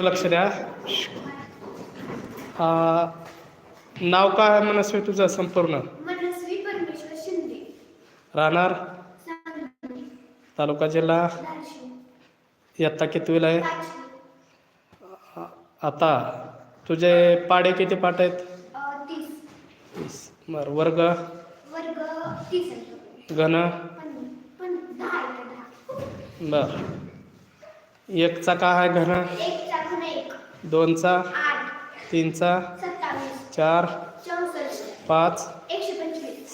लक्ष द्या. नाव काय आहे मनस्वी तुझं? संपूर्ण. मनस्वी परमेश्वर शिंदे. राहणार? तालुका जिल्हा? इयत्ता कितवीला आहे? आता तुझे पाडे किती पाठ आहेत. बरं वर्ग? घन? बर. एकचा काय आहे घन? दोनचा तीनचा चार पाच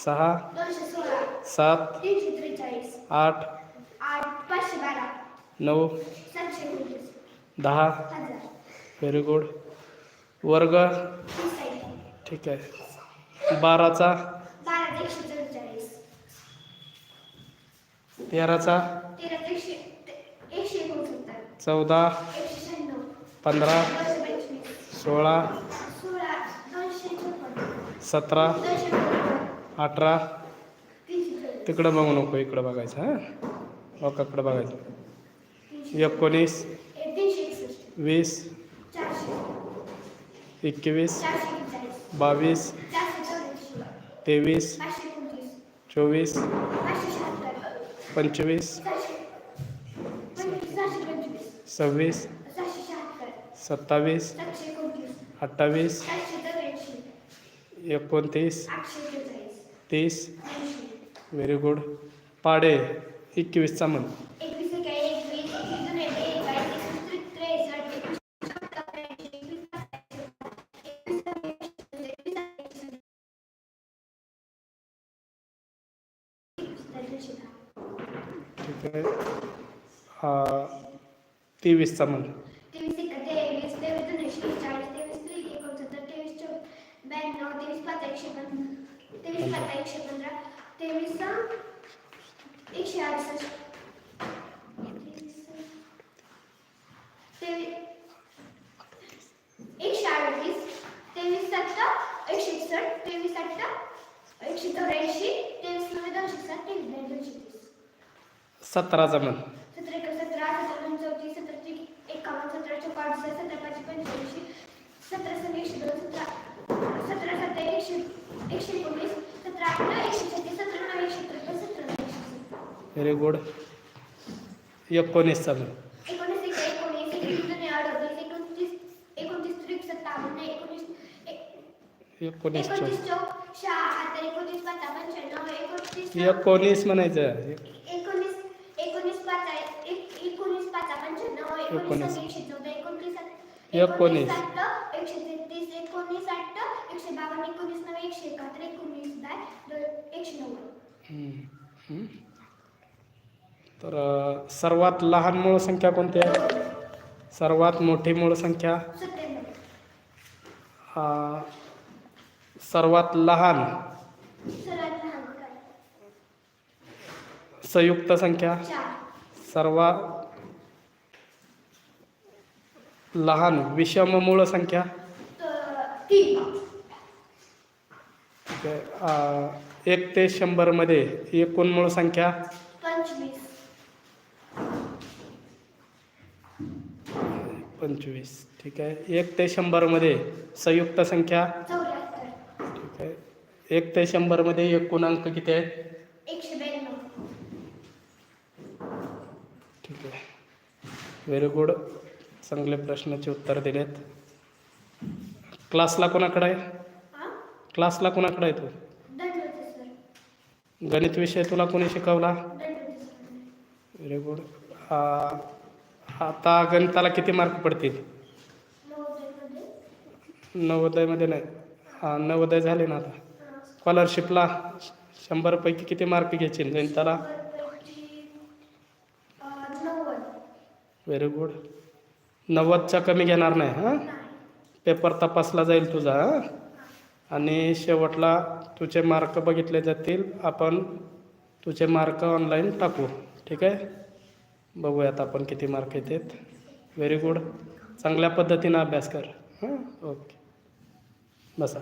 सहा सात आठ नऊ दहा व्हेरी गुड. वर्ग. ठीक आहे. बाराचा. तेराचा. चौदा. पंधरा सोळा सतरा अठरा. तिकडं बघू नको इकडं बघायचं हां? ओकाकडं बघायचं. एकोणीस वीस एकवीस बावीस तेवीस चोवीस पंचवीस सव्वीस सत्तावीस अठ्ठावीस एकोणतीस तीस व्हेरी गुड. पाडे एकवीसचा म्हण. ठीक आहे. तेवीसचा एकवीस एकवीस दोन आहे, एक आहे, एकवीस त्रे- त्रेसष्ट, एकवीस सत्तर, ऐंशी, एकवीस सत्तर, एकवीस सत्तर, एकवीस सत्तर, एकवीस सत्तर, एकवीस ठीक आहे हा, तेवीसचा म्हण तेवीस एक तेवीस तेवीस दोन एकशे चाळीस तेवीस त्रिक एकोणसत्तर तेवीस चौ ब्याण्णव तेवीस पाच एकशे पंधरा. एकशे पंधरा. तेवीस एकशे अडुसष्ट. एकशे अडतीस. तेवीस सत्ता एकशे एकसष्ट. तेवीस अठ्ठा एकशे चौऱ्याऐंशी. तेवीस नव्वे दोनशे साठ. तेवीस दोनशे तीस सतराचा म्हण सतरा एक सतरा सतरा दोन चौतीस सतरा त्रिक एकावन्न सतरा चौक अडुसष्ट सतरा पाच पंच्याऐंशी सतरा सहा एकशे दोन सतरा. सतरा सात एकशे एकशे एकोणीस. पंच्याण्णव एकोणतीस एकोणीस म्हणायचं. एकोणीस एकोणीस एक एकोणीस एकोणीस एकशे बावन्न एकोणीस एकशे एकाहत्तर एकोणीस एकशे नव्वद. तर सर्वात लहान मूळ संख्या कोणती आहे? सर्वात मोठी मूळ संख्या? सर्वात लहान? संयुक्त संख्या? सर्वात लहान विषम मूळ संख्या? एक ते शंभरमध्ये एकूण मूळ संख्या? पंचवीस. ठीक आहे. एक ते शंभरमध्ये संयुक्त संख्या. ठीक आहे. एक ते शंभरमध्ये एकूण अंक किती आहेत? ठीक आहे. व्हेरी गुड चांगले प्रश्नाचे उत्तर दिलेत. क्लासला कोणाकडे आहे? क्लासला कोणाकडे आहे तू? गणित विषय तुला कोणी शिकवला? व्हेरी गुड आता गणिताला किती मार्क पडतील? नवोदयमध्ये नाही. हा नवोदय झाले ना आता. स्कॉलरशिपला शंभरपैकी किती मार्क घ्यायचे गणिताला? व्हेरी गुड नव्वदच्या कमी घेणार नाही हां? पेपर तपासला जाईल तुझा हां? आणि शेवटला तुझे मार्क बघितले जातील. आपण तुझे मार्क ऑनलाईन टाकू. ठीक आहे? बघूयात आपण किती मार्क येतात व्हेरी गुड चांगल्या पद्धतीनं अभ्यास कर. हां? ओके बसा.